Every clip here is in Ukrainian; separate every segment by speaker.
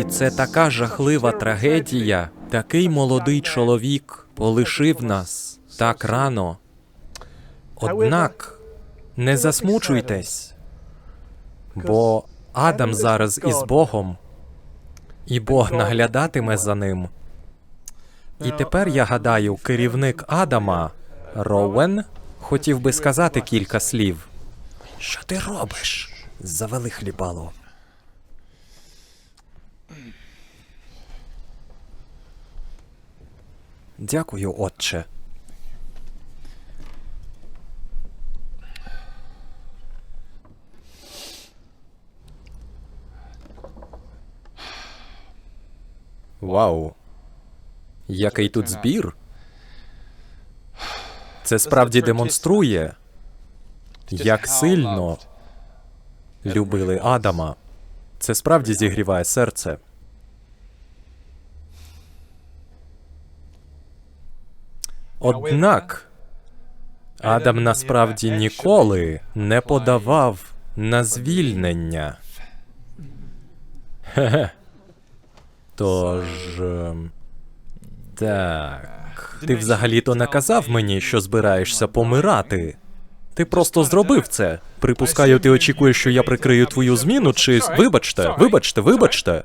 Speaker 1: І це така жахлива трагедія. Такий молодий чоловік полишив нас так рано. Однак не засмучуйтесь, бо Адам зараз із Богом, і Бог наглядатиме за ним. І тепер я гадаю, керівник Адама Роуен хотів би сказати кілька слів. Що ти робиш? Завели хлібало. Дякую, отче. Вау. Який тут збір? Це справді демонструє, як сильно любили Адама. Це справді зігріває серце. Однак Адам насправді ніколи не подавав на звільнення. Тож. ем, Так. Ти взагалі-то не казав мені, що збираєшся помирати. Ти просто зробив це. Припускаю, ти очікуєш, що я прикрию твою зміну, чи. Вибачте, вибачте, вибачте.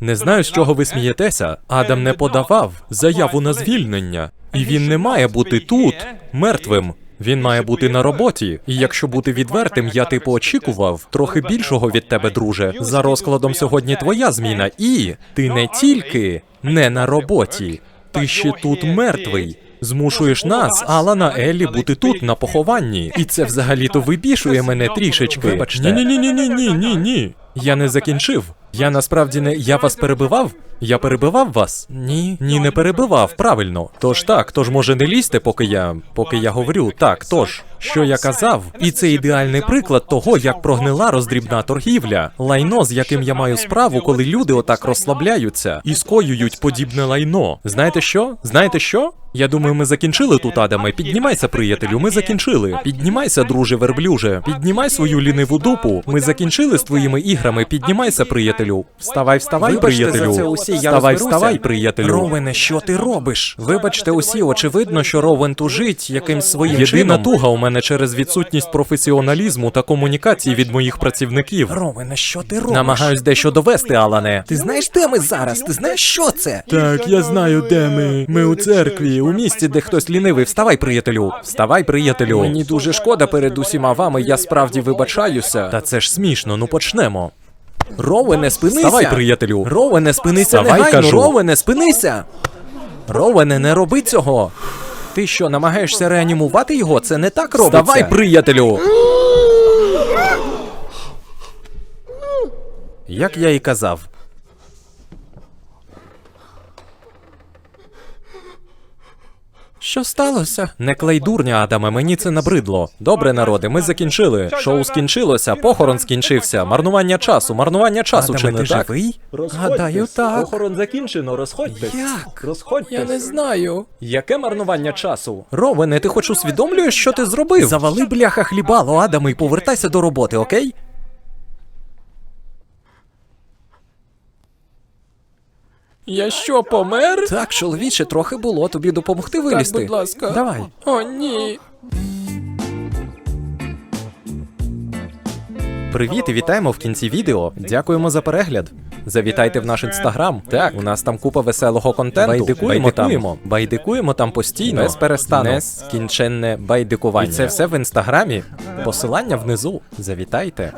Speaker 1: Не знаю, з чого ви смієтеся. Адам не подавав заяву на звільнення. І він не має бути тут, мертвим. Він має бути на роботі. І якщо бути відвертим, я типу очікував трохи більшого від тебе, друже. За розкладом сьогодні твоя зміна, і ти не тільки не на роботі, ти ще тут мертвий. Змушуєш нас, Алана Еллі, бути тут на похованні. І це взагалі-то вибішує мене трішечки.
Speaker 2: Вибачте.
Speaker 1: Ні, ні, ні, ні, ні, ні, ні. Я не закінчив. Я насправді не. Я вас перебивав? Я перебивав вас? Ні, ні, не перебивав, правильно. Тож так, тож може не лізьте, поки я. поки я говорю. Так, тож, що я казав, і це ідеальний приклад того, як прогнила роздрібна торгівля. Лайно, з яким я маю справу, коли люди отак розслабляються і скоюють подібне лайно. Знаєте що? Знаєте що? Я думаю, ми закінчили тут, Адаме. Піднімайся, приятелю, ми закінчили. Піднімайся, друже верблюже. Піднімай свою ліниву дупу. Ми закінчили з твоїми іграми. Піднімайся, приятелю. Вставай, вставай,
Speaker 2: Вибачте за
Speaker 1: приятелю.
Speaker 2: це усі, я
Speaker 1: вставай,
Speaker 2: розберуся.
Speaker 1: вставай, приятелю.
Speaker 2: Ровене,
Speaker 1: що ти робиш? Вибачте усі, очевидно, що Ровен тужить якимсь своїм
Speaker 2: Єдина
Speaker 1: Єдина туга у мене через відсутність професіоналізму та комунікації від моїх працівників.
Speaker 2: Ровене, що ти робиш?
Speaker 1: Намагаюсь дещо довести, Алане.
Speaker 2: Ти знаєш, де ми зараз? Ти знаєш, що це?
Speaker 1: Так, я знаю, де ми. Ми у церкві, у місті, де хтось лінивий. Вставай, приятелю. Вставай, приятелю. Мені дуже шкода перед усіма вами, я справді вибачаюся. Та це ж смішно, ну почнемо.
Speaker 2: Ровене, спинися!
Speaker 1: Вставай, приятелю.
Speaker 2: Ровене, спинися
Speaker 1: Вставай,
Speaker 2: негайно!
Speaker 1: кажу.
Speaker 2: Ровене, спинися!
Speaker 1: Ровене, не роби цього. Ти що, намагаєшся реанімувати його? Це не так робиться.
Speaker 2: Давай,
Speaker 1: приятелю. Як я і казав. Що сталося? Не клей дурня, Адаме, мені це набридло. Добре, народи, ми закінчили. Шоу скінчилося, похорон скінчився. Марнування часу, марнування часу,
Speaker 2: Адаме,
Speaker 1: чи не
Speaker 2: ти
Speaker 1: так?
Speaker 2: живий?
Speaker 1: Гадаю, так.
Speaker 3: Похорон закінчено, розходьтесь.
Speaker 2: Як?
Speaker 3: Розходьтесь.
Speaker 1: Я не знаю. Яке марнування часу? Ровене, ти хоч усвідомлюєш, що ти зробив?
Speaker 2: Завали бляха хлібало, Адаме, і повертайся до роботи, окей?
Speaker 1: Я що, помер?
Speaker 2: Так, чоловіче, трохи було, тобі допомогти вилізти.
Speaker 1: будь ласка.
Speaker 2: Давай.
Speaker 1: О, ні. Привіт і вітаємо в кінці відео. Дякуємо за перегляд. Завітайте в наш інстаграм. Так, у нас там купа веселого контенту. Байдикуємо, байдикуємо. там. Байдикуємо там постійно. Без перестану. Нескінченне байдикування. І це все в інстаграмі. Посилання внизу. Завітайте.